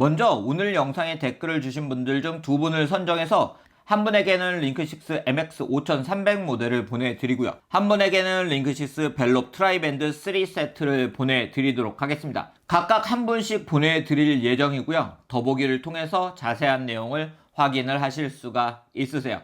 먼저 오늘 영상에 댓글을 주신 분들 중 두 분을 선정해서 한 분에게는 링크6 MX 5300 모델을 보내드리고요. 한 분에게는 링크6 벨롭 트라이밴드 3 세트를 보내드리도록 하겠습니다. 각각 한 분씩 보내드릴 예정이고요. 더보기를 통해서 자세한 내용을 확인을 하실 수가 있으세요.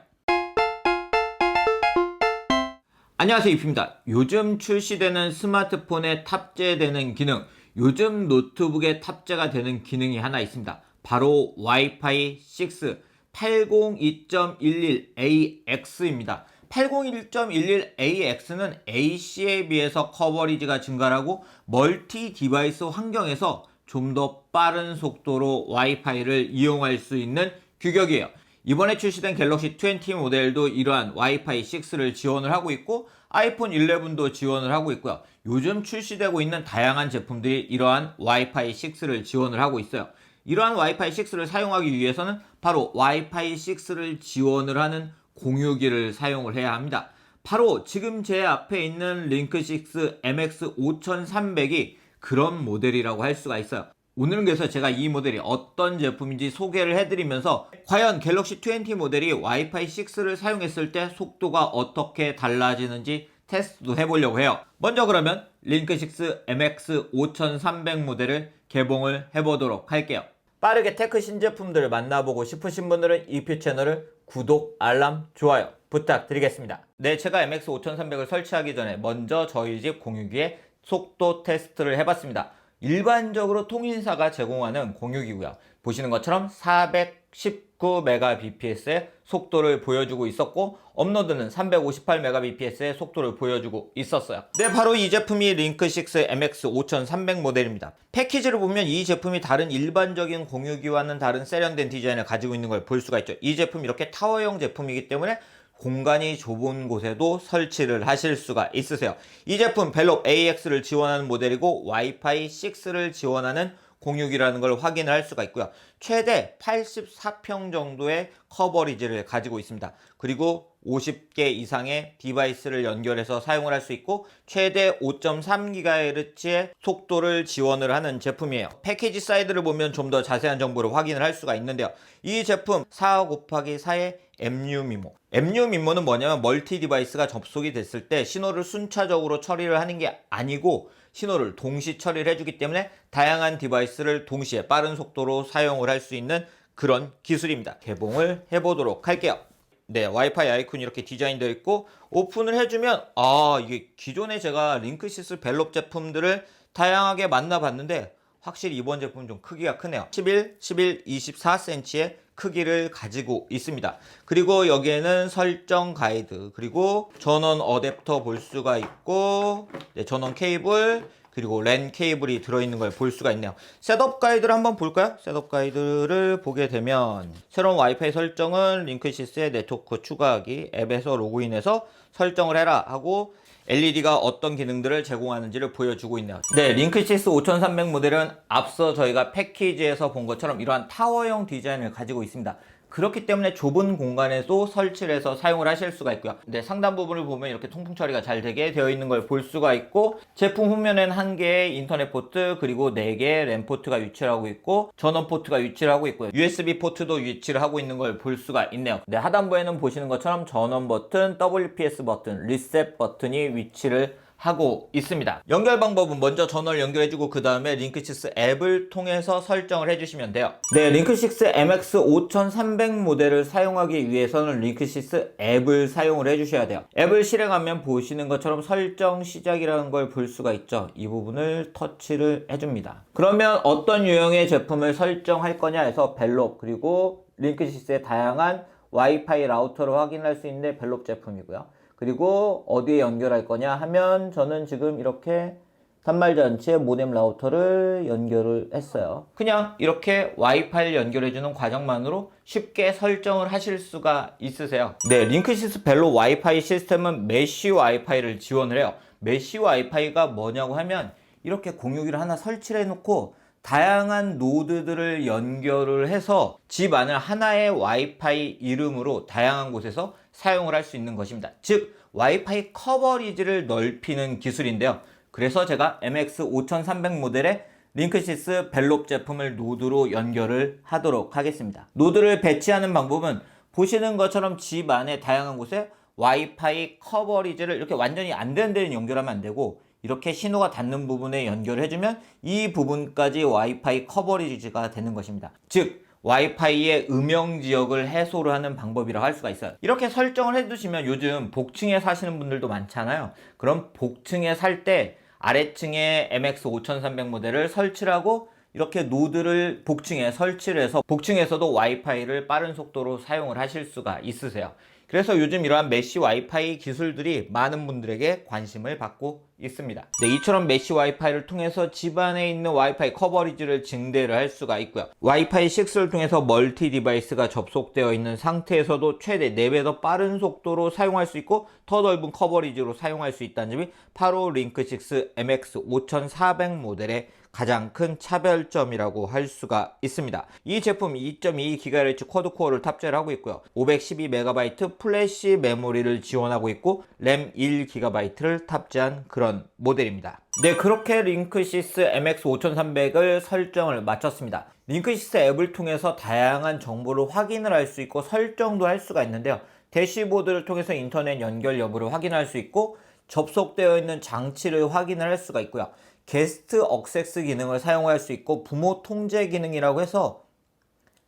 안녕하세요 이프입니다. 요즘 출시되는 스마트폰에 탑재되는 기능, 요즘 노트북에 탑재가 되는 기능이 하나 있습니다. 바로 와이파이 6 802.11AX입니다. 801.11AX는 AC에 비해서 커버리지가 증가하고 멀티 디바이스 환경에서 좀 더 빠른 속도로 와이파이를 이용할 수 있는 규격이에요. 이번에 출시된 갤럭시 20 모델도 이러한 와이파이 6를 지원을 하고 있고 아이폰 11도 지원을 하고 있고요. 요즘 출시되고 있는 다양한 제품들이 이러한 와이파이 6를 지원을 하고 있어요. 이러한 와이파이 6를 사용하기 위해서는 바로 와이파이 6를 지원을 하는 공유기를 사용을 해야 합니다. 바로 지금 제 앞에 있는 링크6 MX 5300이 그런 모델이라고 할 수가 있어요. 오늘은 그래서 제가 이 모델이 어떤 제품인지 소개를 해드리면서 과연 갤럭시 20 모델이 와이파이 6를 사용했을 때 속도가 어떻게 달라지는지 테스트도 해보려고 해요. 먼저 그러면 링크6 MX 5300 모델을 개봉을 해보도록 할게요. 빠르게 테크 신제품들을 만나보고 싶으신 분들은 이표 채널을 구독, 알람, 좋아요 부탁드리겠습니다. 네, 제가 MX 5300을 설치하기 전에 먼저 저희 집 공유기에 속도 테스트를 해봤습니다. 일반적으로 통신사가 제공하는 공유기고요. 보시는 것처럼 419Mbps의 속도를 보여주고 있었고 업로드는 358Mbps의 속도를 보여주고 있었어요. 네, 바로 이 제품이 링크6 MX 5300 모델입니다. 패키지를 보면 이 제품이 다른 일반적인 공유기와는 다른 세련된 디자인을 가지고 있는 걸 볼 수가 있죠. 이 제품 이렇게 타워형 제품이기 때문에 공간이 좁은 곳에도 설치를 하실 수가 있으세요. 이 제품 벨롭 AX를 지원하는 모델이고 와이파이 6를 지원하는 공유기라는 걸 확인을 할 수가 있고요. 최대 84평 정도의 커버리지를 가지고 있습니다. 그리고 50개 이상의 디바이스를 연결해서 사용을 할 수 있고 최대 5.3GHz의 속도를 지원을 하는 제품이에요. 패키지 사이드를 보면 좀 더 자세한 정보를 확인을 할 수가 있는데요. 이 제품 4 곱하기 4의 MU 미모. MU 미모는 뭐냐면 멀티 디바이스가 접속이 됐을 때 신호를 순차적으로 처리를 하는 게 아니고 신호를 동시 처리를 해주기 때문에 다양한 디바이스를 동시에 빠른 속도로 사용을 할 수 있는 그런 기술입니다. 개봉을 해보도록 할게요. 네, 와이파이 아이콘이 이렇게 디자인되어 있고 오픈을 해주면 아 이게 기존에 제가 링크시스 벨롭 제품들을 다양하게 만나봤는데 확실히 이번 제품은 좀 크기가 크네요. 11, 11, 24cm의 크기를 가지고 있습니다. 그리고 여기에는 설정 가이드, 그리고 전원 어댑터 볼 수가 있고, 네, 전원 케이블, 그리고 랜 케이블이 들어있는 걸 볼 수가 있네요. 셋업 가이드를 한번 볼까요? 셋업 가이드를 보게 되면 새로운 와이파이 설정은 링크시스의 네트워크 추가하기 앱에서 로그인해서 설정을 해라 하고 LED가 어떤 기능들을 제공하는지를 보여주고 있네요. 네, 링크시스 5300 모델은 앞서 저희가 패키지에서 본 것처럼 이러한 타워형 디자인을 가지고 있습니다. 그렇기 때문에 좁은 공간에도 설치를 해서 사용을 하실 수가 있고요. 네, 상단 부분을 보면 이렇게 통풍 처리가 잘 되게 되어 있는 걸 볼 수가 있고 제품 후면에는 한 개의 인터넷 포트 그리고 네 개의 램 포트가 위치를 하고 있고 전원 포트가 위치를 하고 있고요. USB 포트도 위치를 하고 있는 걸 볼 수가 있네요. 네, 하단부에는 보시는 것처럼 전원 버튼, WPS 버튼, 리셋 버튼이 위치를 하고 있습니다. 연결 방법은 먼저 전원을 연결해주고 그 다음에 링크6 앱을 통해서 설정을 해주시면 돼요. 네, 링크6 MX 5300 모델을 사용하기 위해서는 링크6 앱을 사용을 해주셔야 돼요. 앱을 실행하면 보시는 것처럼 설정 시작이라는 걸 볼 수가 있죠. 이 부분을 터치를 해줍니다. 그러면 어떤 유형의 제품을 설정할 거냐 해서 벨롭 그리고 링크6의 다양한 와이파이 라우터를 확인할 수 있는 벨롭 제품이고요. 그리고 어디에 연결할 거냐 하면 저는 지금 이렇게 단말장치에 모뎀 라우터를 연결을 했어요. 그냥 이렇게 와이파이를 연결해주는 과정만으로 쉽게 설정을 하실 수가 있으세요. 네, 링크시스 벨로 와이파이 시스템은 메쉬 와이파이를 지원을 해요. 메쉬 와이파이가 뭐냐고 하면 이렇게 공유기를 하나 설치를 해놓고 다양한 노드들을 연결을 해서 집 안을 하나의 와이파이 이름으로 다양한 곳에서 사용을 할 수 있는 것입니다. 즉, 와이파이 커버리지를 넓히는 기술인데요. 그래서 제가 MX 5300 모델에 링크시스 벨롭 제품을 노드로 연결을 하도록 하겠습니다. 노드를 배치하는 방법은 보시는 것처럼 집 안에 다양한 곳에 와이파이 커버리지를 이렇게 완전히 안 되는 데는 연결하면 안 되고 이렇게 신호가 닿는 부분에 연결을 해주면 이 부분까지 와이파이 커버리지가 되는 것입니다. 즉 와이파이의 음영 지역을 해소를 하는 방법이라고 할 수가 있어요. 이렇게 설정을 해두시면 요즘 복층에 사시는 분들도 많잖아요. 그럼 복층에 살 때 아래층에 MX 5300 모델을 설치를 하고 이렇게 노드를 복층에 설치를 해서 복층에서도 와이파이를 빠른 속도로 사용을 하실 수가 있으세요. 그래서 요즘 이러한 메시 와이파이 기술들이 많은 분들에게 관심을 받고 있습니다. 네, 이처럼 메시 와이파이를 통해서 집안에 있는 와이파이 커버리지를 증대를 할 수가 있고요. 와이파이 6를 통해서 멀티 디바이스가 접속되어 있는 상태에서도 최대 4배 더 빠른 속도로 사용할 수 있고 더 넓은 커버리지로 사용할 수 있다는 점이 바로 링크6 MX 5400 모델의 가장 큰 차별점이라고 할 수가 있습니다. 이 제품 2.2GHz 쿼드코어를 탑재를 하고 있고요. 512MB 플래시 메모리를 지원하고 있고 램 1GB를 탑재한 그런 모델입니다. 네, 그렇게 링크시스 MX5300을 설정을 마쳤습니다. 링크시스 앱을 통해서 다양한 정보를 확인을 할 수 있고 설정도 할 수가 있는데요. 대시보드를 통해서 인터넷 연결 여부를 확인할 수 있고 접속되어 있는 장치를 확인을 할 수가 있고요. 게스트 억세스 기능을 사용할 수 있고 부모 통제 기능이라고 해서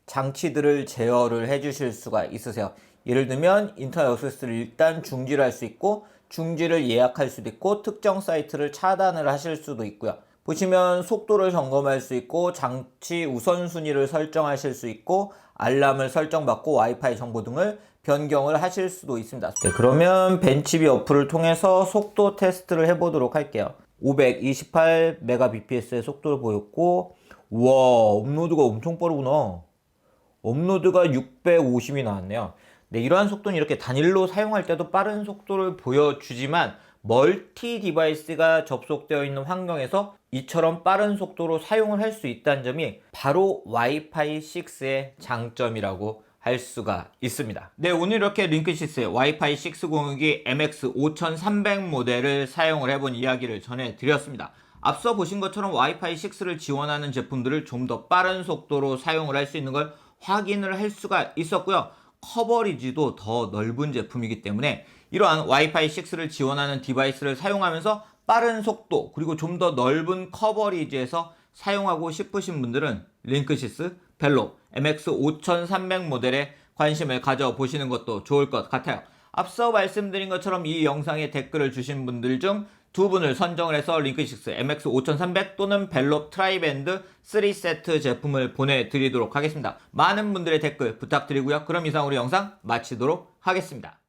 장치들을 제어를 해 주실 수가 있으세요. 예를 들면 인터넷 억세스를 일단 중지를 할 수 있고 중지를 예약할 수도 있고 특정 사이트를 차단을 하실 수도 있고요. 보시면 속도를 점검할 수 있고 장치 우선순위를 설정하실 수 있고 알람을 설정받고 와이파이 정보 등을 변경을 하실 수도 있습니다. 네, 그러면 벤치비 어플을 통해서 속도 테스트를 해보도록 할게요. 528mbps의 속도를 보였고 와 업로드가 엄청 빠르구나. 업로드가 650이 나왔네요. 네, 이러한 속도는 이렇게 단일로 사용할 때도 빠른 속도를 보여주지만 멀티 디바이스가 접속되어 있는 환경에서 이처럼 빠른 속도로 사용을 할 수 있다는 점이 바로 와이파이 6의 장점이라고 할 수가 있습니다. 네, 오늘 이렇게 링크시스의 와이파이 6 공유기 MX 5300 모델을 사용을 해본 이야기를 전해드렸습니다. 앞서 보신 것처럼 와이파이 6를 지원하는 제품들을 좀 더 빠른 속도로 사용을 할 수 있는 걸 확인을 할 수가 있었고요. 커버리지도 더 넓은 제품이기 때문에 이러한 와이파이 6를 지원하는 디바이스를 사용하면서 빠른 속도 그리고 좀 더 넓은 커버리지에서 사용하고 싶으신 분들은 링크시스 벨로 MX 5300 모델에 관심을 가져보시는 것도 좋을 것 같아요. 앞서 말씀드린 것처럼 이 영상에 댓글을 주신 분들 중 두 분을 선정을 해서 링크6 MX 5300 또는 벨롭 트라이밴드 3세트 제품을 보내드리도록 하겠습니다. 많은 분들의 댓글 부탁드리고요. 그럼 이상 으로 영상 마치도록 하겠습니다.